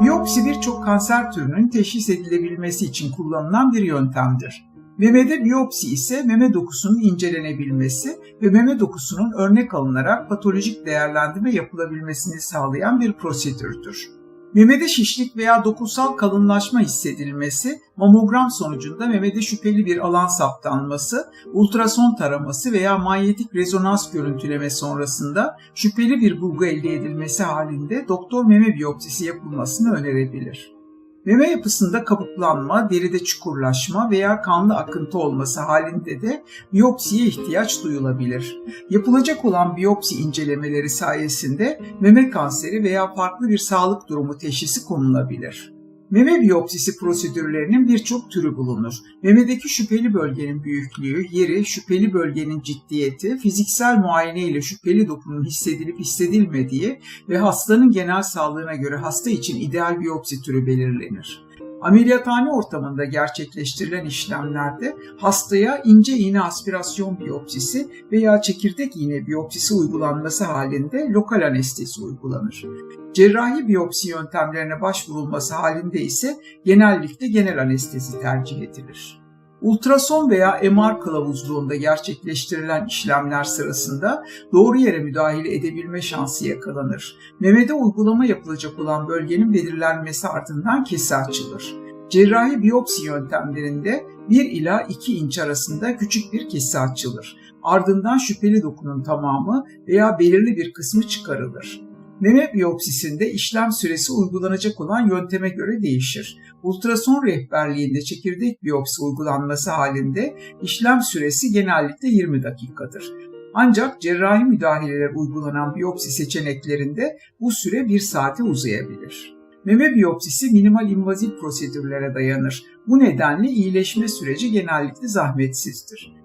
Biyopsi birçok kanser türünün teşhis edilebilmesi için kullanılan bir yöntemdir. Memede biyopsi ise meme dokusunun incelenebilmesi ve meme dokusunun örnek alınarak patolojik değerlendirme yapılabilmesini sağlayan bir prosedürdür. Memede şişlik veya dokusal kalınlaşma hissedilmesi, mamogram sonucunda memede şüpheli bir alan saptanması, ultrason taraması veya manyetik rezonans görüntüleme sonrasında şüpheli bir bulgu elde edilmesi halinde doktor meme biyopsisi yapılmasını önerebilir. Meme yapısında kabuklanma, deride çukurlaşma veya kanlı akıntı olması halinde de biyopsiye ihtiyaç duyulabilir. Yapılacak olan biyopsi incelemeleri sayesinde meme kanseri veya farklı bir sağlık durumu teşhisi konulabilir. Meme biyopsisi prosedürlerinin birçok türü bulunur. Memedeki şüpheli bölgenin büyüklüğü, yeri, şüpheli bölgenin ciddiyeti, fiziksel muayene ile şüpheli dokunun hissedilip hissedilmediği ve hastanın genel sağlığına göre hasta için ideal biyopsi türü belirlenir. Ameliyathane ortamında gerçekleştirilen işlemlerde hastaya ince iğne aspirasyon biyopsisi veya çekirdek iğne biyopsisi uygulanması halinde lokal anestezi uygulanır. Cerrahi biyopsi yöntemlerine başvurulması halinde ise genellikle genel anestezi tercih edilir. Ultrason veya MR kılavuzluğunda gerçekleştirilen işlemler sırasında doğru yere müdahale edebilme şansı yakalanır. Memede uygulama yapılacak olan bölgenin belirlenmesi ardından kesi açılır. Cerrahi biyopsi yöntemlerinde 1 ila 2 inç arasında küçük bir kesi açılır. Ardından şüpheli dokunun tamamı veya belirli bir kısmı çıkarılır. Meme biyopsisinde işlem süresi uygulanacak olan yönteme göre değişir. Ultrason rehberliğinde çekirdek biyopsi uygulanması halinde işlem süresi genellikle 20 dakikadır. Ancak cerrahi müdahaleler uygulanan biyopsi seçeneklerinde bu süre 1 saate uzayabilir. Meme biyopsisi minimal invazif prosedürlere dayanır. Bu nedenle iyileşme süreci genellikle zahmetsizdir.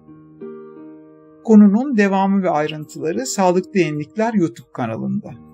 Konunun devamı ve ayrıntıları Sağlıklı Yenilikler YouTube kanalında.